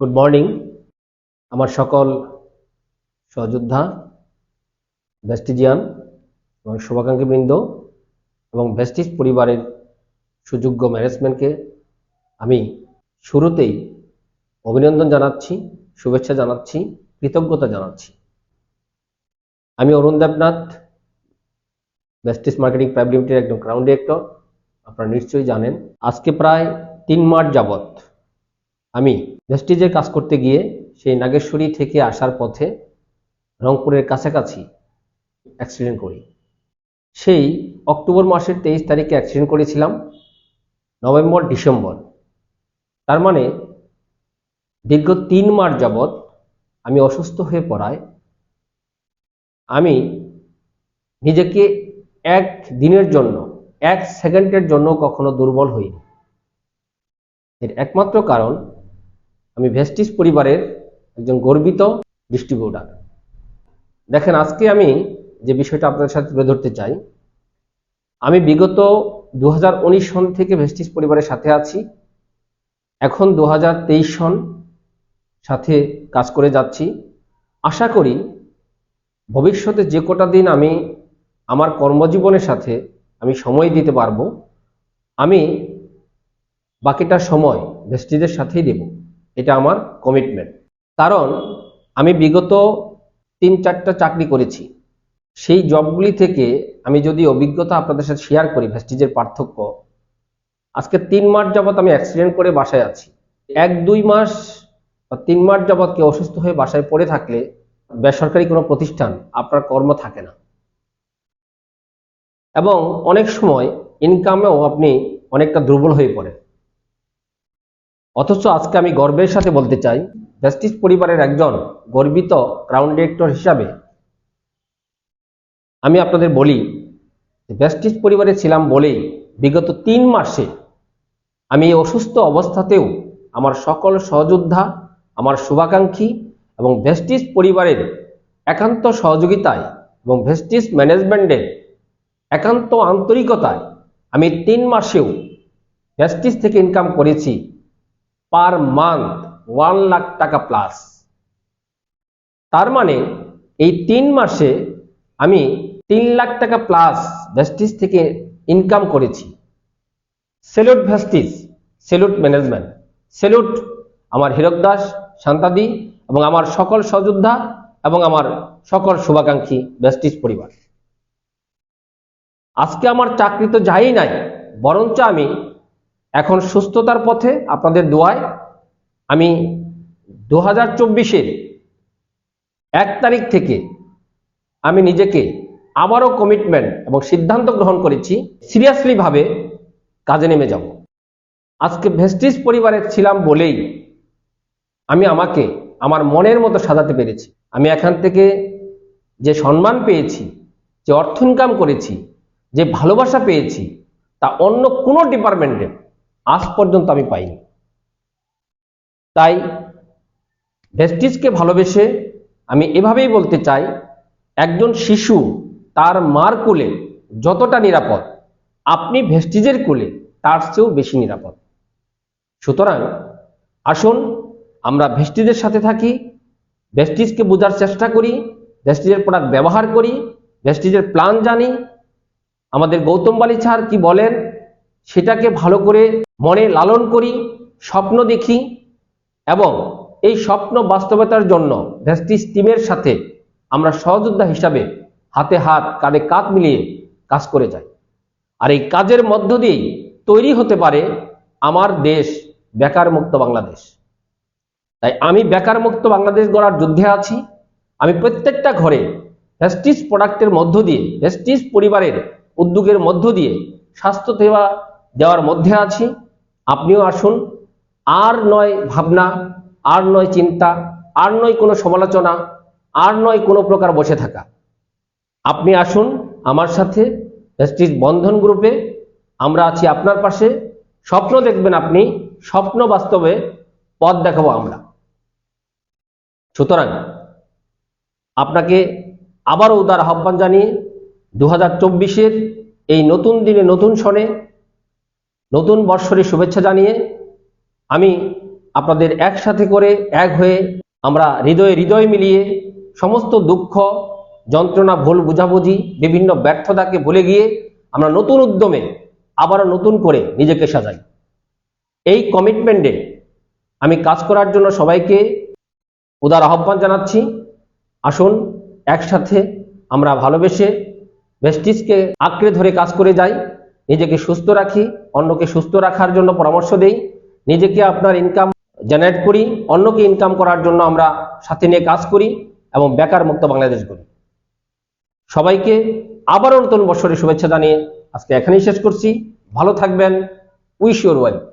Good morning আমার সকল সহযোদ্ধা ভেস্টিজিয়ান এবং শুভাকাঙ্ক্ষীবৃন্দ এবং ভেস্টিজ পরিবারের সুযোগ্য ম্যানেজমেন্টকে আমি শুরুতেই অভিনন্দন জানাচ্ছি, শুভেচ্ছা জানাচ্ছি, কৃতজ্ঞতা জানাচ্ছি। আমি Arun Debnath Vestige marketing private limited একজন ক্রাউন ডিরেক্টর আপনারা নিশ্চয়ই জানেন। আজকে প্রায় তিন মাস যাবত আমি ভেস্টিজের কাজ করতে গিয়ে সেই নাগেশ্বরী থেকে আসার পথে রংপুরের কাছাকাছি অ্যাক্সিডেন্ট করি। সেই অক্টোবর মাসের তেইশ তারিখে অ্যাক্সিডেন্ট করেছিলাম, নভেম্বর, ডিসেম্বর। তার মানে দীর্ঘ তিন মাস যাবৎ আমি অসুস্থ হয়ে পড়ায় আমি নিজেকে এক দিনের জন্য, এক সেকেন্ডের জন্য কখনো দুর্বল হইনি। এর একমাত্র কারণ আমি ভেস্টিস পরিবারের একজন গর্বিত ডিস্ট্রিবিউটার দেখেন, আজকে আমি যে বিষয়টা আপনাদের সাথে তুলে ধরতে চাই, আমি বিগত দু হাজার উনিশ সন থেকে ভেস্টিস পরিবারের সাথে আছি। এখন দু হাজার তেইশ সন সাথে কাজ করে যাচ্ছি। আশা করি ভবিষ্যতে যে কটা দিন আমি আমার কর্মজীবনের সাথে আমি সময় দিতে পারব, আমি বাকিটা সময় ভেস্টিজের সাথেই দেব। এটা আমার কমিটমেন্ট কারণ আমি বিগত তিন চারটা চাকরি করেছি। সেই জবগুলি থেকে আমি যদি অভিজ্ঞতা আপনাদের সাথে শেয়ার করি, ভেস্টিজের পার্থক্য, আজকে তিন মাস যাবৎ আমি অ্যাক্সিডেন্ট করে বাসায় আছি। এক, দুই মাস বা তিন মাস যাবৎ কেউ অসুস্থ হয়ে বাসায় পড়ে থাকলে বেসরকারি কোনো প্রতিষ্ঠান আপনার কর্ম থাকে না। এবং অনেক সময় ইনকামেও আপনি অনেকটা দুর্বল হয়ে পড়েন। অথচ আজকে আমি গর্বের সাথে বলতে চাই, জাস্টিস পরিবারের একজন গর্বিত ক্রাউন ডিরেক্টর হিসাবে আমি আপনাদের বলি, জাস্টিস পরিবারে ছিলাম বলেই বিগত তিন মাসে আমি এই অসুস্থ অবস্থাতেও আমার সকল সহযোদ্ধা, আমার শুভাকাঙ্ক্ষী এবং ভেস্টিস পরিবারের একান্ত সহযোগিতায় এবং ভেস্টিস ম্যানেজমেন্টের একান্ত আন্তরিকতায় আমি তিন মাসেও ভেস্টিস থেকে ইনকাম করেছি। পার মান্থ ওয়ান লাখ টাকা প্লাস তার মানে এই তিন মাসে আমি তিন লাখ টাকা প্লাস ভেস্টিস থেকে ইনকাম করেছি। Salute Vestige salute management salute আমার হীরক দাস, শান্তাদি এবং আমার সকল সহযোদ্ধা এবং আমার সকল শুভাকাঙ্ক্ষী ভেস্টিস পরিবার। আজকে আমার চাকরি তো যাই নাই, বরঞ্চ আমি এখন সুস্থতার পথে আপনাদের দোয়ায় আমি দু হাজার চব্বিশের এক তারিখ থেকে আমি নিজেকে আবারও কমিটমেন্ট এবং সিদ্ধান্ত গ্রহণ করেছি সিরিয়াসলি ভাবে কাজে নেমে যাব। আজকে ভেস্টিস পরিবারে ছিলাম বলেই আমি আমাকে আমার মনের মতো সাজাতে পেরেছি। আমি এখান থেকে যে সম্মান পেয়েছি, যে অর্থ ইনকাম করেছি, যে ভালোবাসা পেয়েছি, তা অন্য কোনো ডিপার্টমেন্টে আজ পর্যন্ত আমি পাইনি। তাই ভেস্টিজকে ভালোবেসে আমি এভাবেই বলতে চাই, একজন শিশু তার মার কোলে যতটা নিরাপদ, আপনি ভেস্টিজের কোলে তার চেয়েও বেশি নিরাপদ। সুতরাং আসুন আমরা ভেস্টিজের সাথে থাকি, ভেস্টিজকে বোঝার চেষ্টা করি, ভেস্টিজের প্রোডাক্ট ব্যবহার করি, ভেস্টিজের প্ল্যান জানি। আমাদের গৌতম বালি ছাড় কি বলেন সেটাকে ভালো করে মনে লালন করি, স্বপ্ন দেখি এবং এই স্বপ্ন বাস্তবতার জন্য ভেস্টিজ টিমের সাথে আমরা সহযোদ্ধা হিসাবে হাতে হাত, কাঁধে কাঁধ মিলিয়ে কাজ করে যাই। আর এই কাজের মধ্য দিয়েই তৈরি হতে পারে আমার দেশ বেকার মুক্ত বাংলাদেশ। তাই আমি বেকার মুক্ত বাংলাদেশ গড়ার যুদ্ধে আছি। আমি প্রত্যেকটা ঘরে ভেস্টিজ প্রোডাক্টের মধ্য দিয়ে ভেস্টিজ পরিবারের উদ্যোগের মধ্য দিয়ে স্বাস্থ্য সেবা দেওয়ার মধ্যে আছি। আপনিও আসুন। আর নয় ভাবনা, আর নয় চিন্তা, আর নয় কোনো সমালোচনা, আর নয় কোনো প্রকার বসে থাকা। আপনি আসুন আমার সাথে ভেস্টিজ বন্ধন গ্রুপে। আমরা আছি আপনার পাশে। স্বপ্ন দেখবেন আপনি, স্বপ্ন বাস্তবে পথ দেখাবো আমরা। সুতরাং আপনাকে আবারও উদার আহ্বান জানিয়ে দু হাজার এই নতুন দিনে, নতুন সনে নতুন বৎসরের শুভেচ্ছা জানিয়ে আমি আপনাদের একসাথে করে এক হয়ে আমরা হৃদয়ে হৃদয় মিলিয়ে সমস্ত দুঃখ, যন্ত্রণা, ভুল বুঝাবুঝি, বিভিন্ন ব্যর্থতাকে ভুলে গিয়ে আমরা নতুন উদ্যমে আবারও নতুন করে নিজেকে সাজাই। এই কমিটমেন্টে আমি কাজ করার জন্য সবাইকে উদার আহ্বান জানাচ্ছি। আসুন, একসাথে আমরা ভালোবেসে ভেস্টিজকে আঁকড়ে ধরে কাজ করে যাই। নিজেকে সুস্থ রাখি, অন্যকে সুস্থ রাখার জন্য পরামর্শ দেই, নিজেকে আপনার ইনকাম জেনারেট করি, অন্যকে ইনকাম করার জন্য আমরা সাথে নিয়ে কাজ করি এবং বেকার মুক্ত বাংলাদেশ করি সবাইকে আবারও নতুন বছরের শুভেচ্ছা জানিয়ে আজকে এখানেই শেষ করছি। ভালো থাকবেন। Wish your wealth